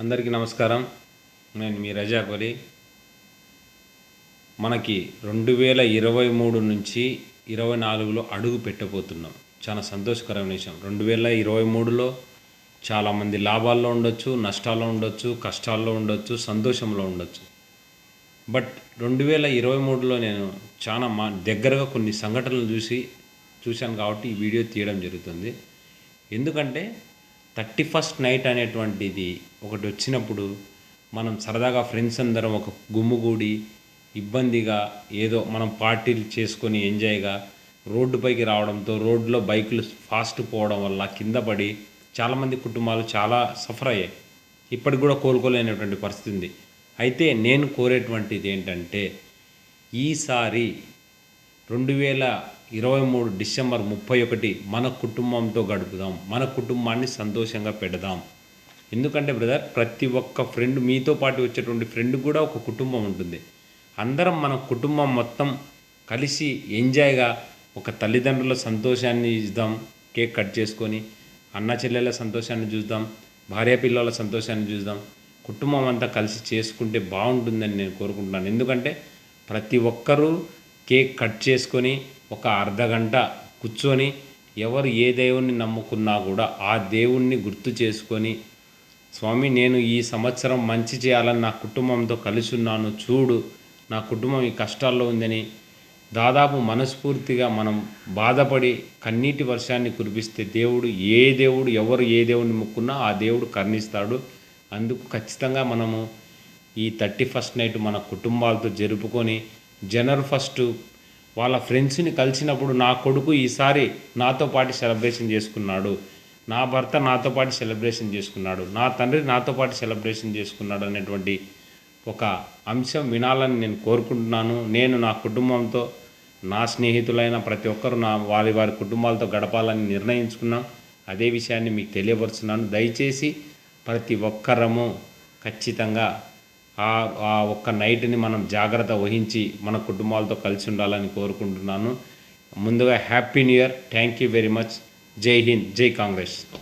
అందరికీ నమస్కారం. నేను మీ రజాకొలి మనకి రెండు వేల ఇరవై మూడు నుంచి ఇరవై నాలుగులో అడుగు పెట్టబోతున్నాం. చాలా సంతోషకరమైన విషయం. రెండు వేల ఇరవై మూడులో చాలామంది లాభాల్లో ఉండొచ్చు నష్టాల్లో ఉండొచ్చు కష్టాల్లో ఉండొచ్చు సంతోషంలో ఉండొచ్చు. బట్ రెండు వేల ఇరవై మూడులో నేను చాలా మా దగ్గరగా కొన్ని సంఘటనలు చూసి చూశాను కాబట్టి ఈ వీడియో తీయడం జరుగుతుంది. ఎందుకంటే థర్టీ ఫస్ట్ నైట్ అనేటువంటిది ఒకటి వచ్చినప్పుడు మనం సరదాగా ఫ్రెండ్స్ అందరం ఒక గుమ్ముగూడి ఇబ్బందిగా ఏదో మనం పార్టీలు చేసుకొని ఎంజాయ్గా రోడ్డుపైకి రావడంతో రోడ్లో బైకులు ఫాస్ట్ పోవడం వల్ల కింద పడి చాలామంది కుటుంబాలు చాలా సఫర్ అయ్యాయి. ఇప్పటికి కూడా కోలుకోలేనటువంటి పరిస్థితి ఉంది. అయితే నేను కోరేటువంటిది ఏంటంటే ఈసారి రెండు వేల ఇరవై మూడు డిసెంబర్ ముప్పై ఒకటి మన కుటుంబంతో గడుపుదాం. మన కుటుంబాన్ని సంతోషంగా పెడదాం. ఎందుకంటే బ్రదర్ ప్రతి ఒక్క ఫ్రెండ్ మీతో పాటు వచ్చేటువంటి ఫ్రెండ్ కూడా ఒక కుటుంబం ఉంటుంది. అందరం మన కుటుంబం మొత్తం కలిసి ఎంజాయ్గా ఒక తల్లిదండ్రుల సంతోషాన్ని ఇద్దాం కేక్ కట్ చేసుకొని అన్న చెల్లెల సంతోషాన్ని చూద్దాం. భార్య పిల్లల సంతోషాన్ని చూద్దాం. కుటుంబం అంతా కలిసి చేసుకుంటే బాగుంటుందని నేను కోరుకుంటున్నాను. ఎందుకంటే ప్రతి ఒక్కరూ కేక్ కట్ చేసుకొని ఒక అర్ధగంట కూర్చొని ఎవరు ఏ దేవుణ్ణి నమ్ముకున్నా కూడా ఆ దేవుణ్ణి గుర్తు చేసుకొని స్వామి నేను ఈ సంవత్సరం మంచి చేయాలని నా కుటుంబంతో కలిసి ఉన్నాను చూడు నా కుటుంబం ఈ కష్టాల్లో ఉందని. దాదాపు మనస్ఫూర్తిగా మనం బాధపడి కన్నీటి వర్షాన్ని కురిపిస్తే దేవుడు ఏ దేవుడు ఎవరు ఏ దేవుడిని ముక్కున్నా ఆ దేవుడు కర్ణిస్తాడు. అందుకు ఖచ్చితంగా మనము ఈ థర్టీ ఫస్ట్ నైట్ మన కుటుంబాలతో జరుపుకొని జనవరి ఫస్ట్ వాళ్ళ ఫ్రెండ్స్ని కలిసినప్పుడు నా కొడుకు ఈసారి నాతో పాటు సెలబ్రేషన్ చేసుకున్నాడు. నా భర్త నాతో పాటు సెలబ్రేషన్ చేసుకున్నాడు. నా తండ్రి నాతో పాటు సెలబ్రేషన్ చేసుకున్నాడు అనేటువంటి ఒక అంశం వినాలని నేను కోరుకుంటున్నాను. నేను నా కుటుంబంతో నా స్నేహితులైన ప్రతి ఒక్కరు నా వారి వారి కుటుంబాలతో గడపాలని నిర్ణయించుకున్నాం. అదే విషయాన్ని మీకు తెలియపరుస్తున్నాను. దయచేసి ప్రతి ఒక్కరము ఖచ్చితంగా ఆ ఒక్క నైట్ని మనం జాగ్రత్త వహించి మన కుటుంబాలతో కలిసి ఉండాలని కోరుకుంటున్నాను. ముందుగా happy new year. Thank you very much. జై హింద్. జై కాంగ్రెస్.